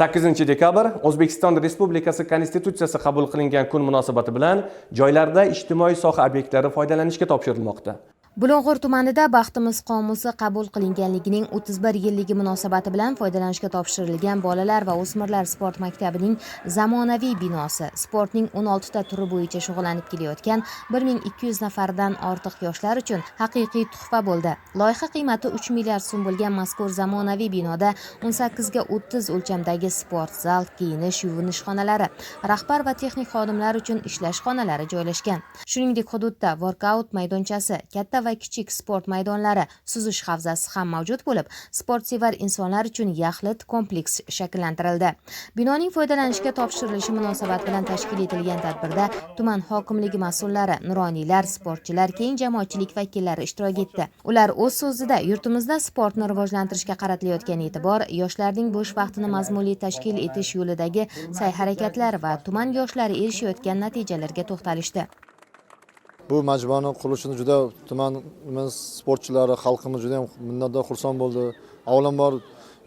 sakkizinchi dekabr o'zbekiston respublikasi konstitutsiyasi qabul qilingan kun munosabati bilan joylarda ijtimoiy soha obyektlari foydalanishga topshirilmoqda. Bulung'ur tumanida baxtimiz qomusi qabul qilinganligining 31 yilligi munosabati bilan foydalanishga topshirilgan bolalar va o'smirlar sport maktabining zamonaviy binosi. Sportning 16 ta turi bo'yicha shug'ullanib kelayotgan 1200 nafardan ortiq yoshlar uchun haqiqiy tuhfa bo'ldi. Loyiha qiymati 3 milliard so'm bo'lgan mazkur zamonaviy binoda 18 ga 30 o'lchamdagi sport zal kiyinish yuvinish xonalari rahbar va texnik xodimlar uchun ishlash xonalari joylashgan. Shuningdek hududda workout maydonchasi katta va kichik sport maydonlari suzish havzasi ham mavjud bo'lib sportsevar insonlar uchun yaxlit kompleks shakllantirildi. Binoning foydalanishga topshirilishi munosabati bilan tashkil etilgan tadbirda tuman hokimligi mas'ullari nuroniylar sportchilar keng jamoatchilik vakillari ishtirok etdi. Ular o'z so'zida yurtimizda sportni rivojlantirishga qaratilayotgan e'tibor yoshlarning bo'sh vaqtini mazmunli tashkil etish yo'lidagi sa'y harakatlar va tuman yoshlari erishayotgan natijalarga to'xtalishdi. Bu majmuani qurilishini juda tumanimiz sportchilari xalqimiz juda yam minnatdor xursand bo'ldi. Avvalambor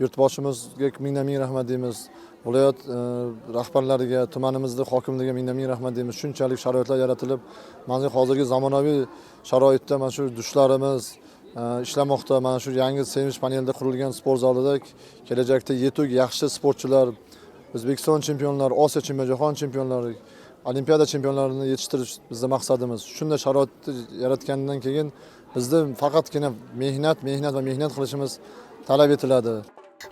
yurtboshimizga mingdan ming rahmat deymiz. Viloyat e, rahbarlariga tumanimizni hokimligiga mingdan ming rahmat deymiz. Shunchalik sharoitlar yaratilib mana hozirgi zamonaviy sharoitda mana shu dushlarimiz e, ishlamoqda. Mana shu yangi sevinch panelida qurilgan sport zalida kelajakda yetuk yaxshi sportchilar o'zbekiston chempionlari osiyo chempion jahon chempionlari olimpiada chempionlarini yetishtirish bizni maqsadimiz shunday sharoitni yaratgandan keyin bizni faqatgina mehnat mehnat va mehnat qilishimiz talab etiladi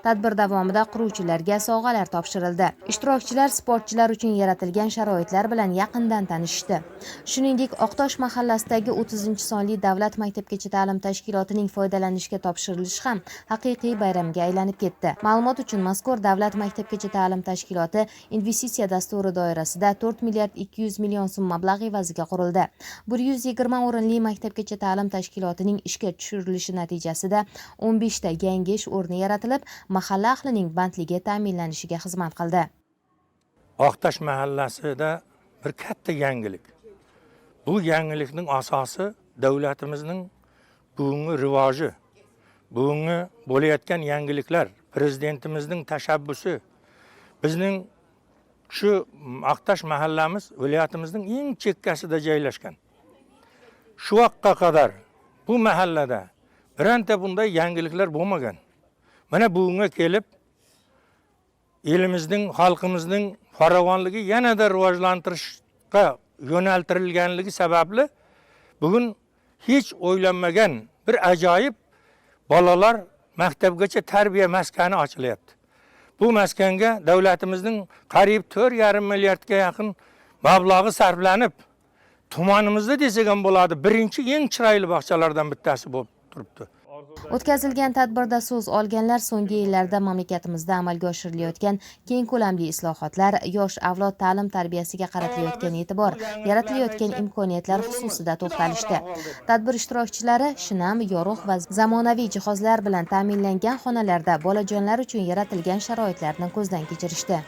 tadbir davomida quruvchilarga sovg'alar topshirildi. Ishtirokchilar sportchilar uchun yaratilgan sharoitlar bilan yaqindan tanishishdi shuningdek oqtosh mahallasidagi 30 sonli davlat maktabgacha ta'lim tashkilotining foydalanishga topshirilishi ham haqiqiy bayramga aylanib ketdi. Ma'lumot uchun mazkur davlat maktabgacha ta'lim tashkiloti investitsiya dasturi doirasida 4 milliard 200 million so'm mablag' evaziga qurildi. 120 o'rinli maktabgacha ta'lim tashkilotining ishga tushirilishi natijasida 15 ta yangi ish o'rni yaratilib mahalla ahlining bandligi ta'minlanishiga xizmat qildi. Oqtash mahallasida bir katta yangilik. Bu yangilikning asosi davlatimizning bugungi rivoji bugungi bo'layotgan yangiliklar prezidentimizning tashabbusi. Bizning shu oqtosh mahallamiz viloyatimizning eng chekkasida joylashgan. Shu vaqtga qadar bu mahallada bironta bunday yangiliklar bo'lmagan. Mana bugunga kelib elimizning xalqimizning farovonligi yanada rivojlantirishga yo'naltirilganligi sababli bugun hech o'ylanmagan bir ajoyib bolalar maktabgacha tarbiya maskani ochilyapti. Bu maskanga davlatimizning qariyb to'rt yarim milliardga yaqin mablag'i sarflanib tumanimizda desak ham bo'ladi birinchi eng chiroyli bog'chalardan bittasi bo'lib turibdi o'tkazilgan tadbirda so'z olganlar so'nggi yillarda mamlakatimizda amalga oshirilayotgan keng ko'lamli islohotlar yosh avlod ta'lim tarbiyasiga qaratilayotgan e'tibor yaratilayotgan imkoniyatlar xususida to'xtalishdi. tadbir ishtirokchilari shinam yorug' va zamonaviy jihozlar bilan ta'minlangan xonalarda bolajonlar uchun yaratilgan sharoitlarni ko'zdan kechirishdi